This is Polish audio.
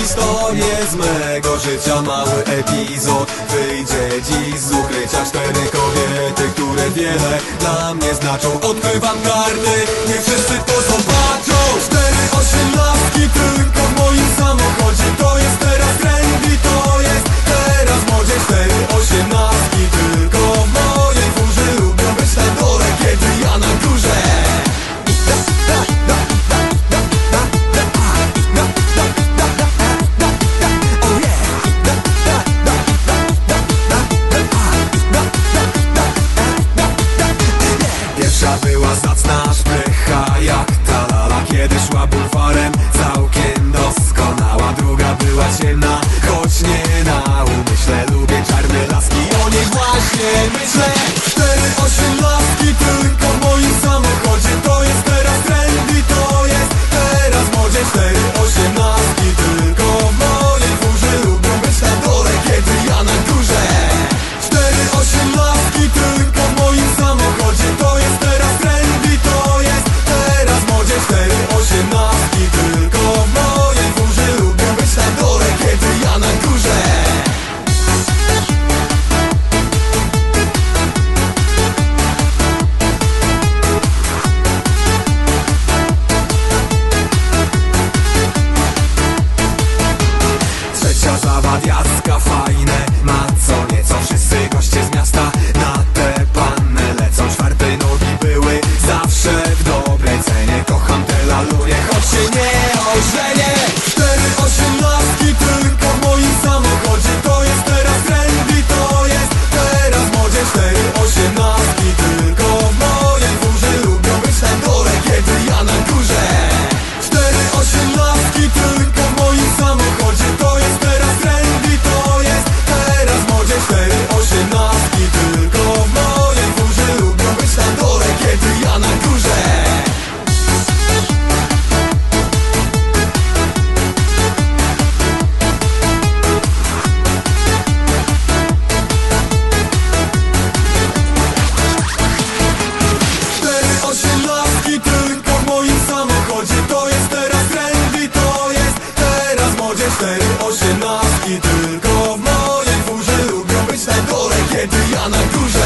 historię z mego życia. Mały epizod. Wyjdzie dziś z ukrycia Cztery kobiety, które wiele dla mnie znaczą. Odkrywam karty, nie wszyscy to są 그녀 cztery osiemnastki Tylko w mojej furze lubią być na Kiedy ja na górze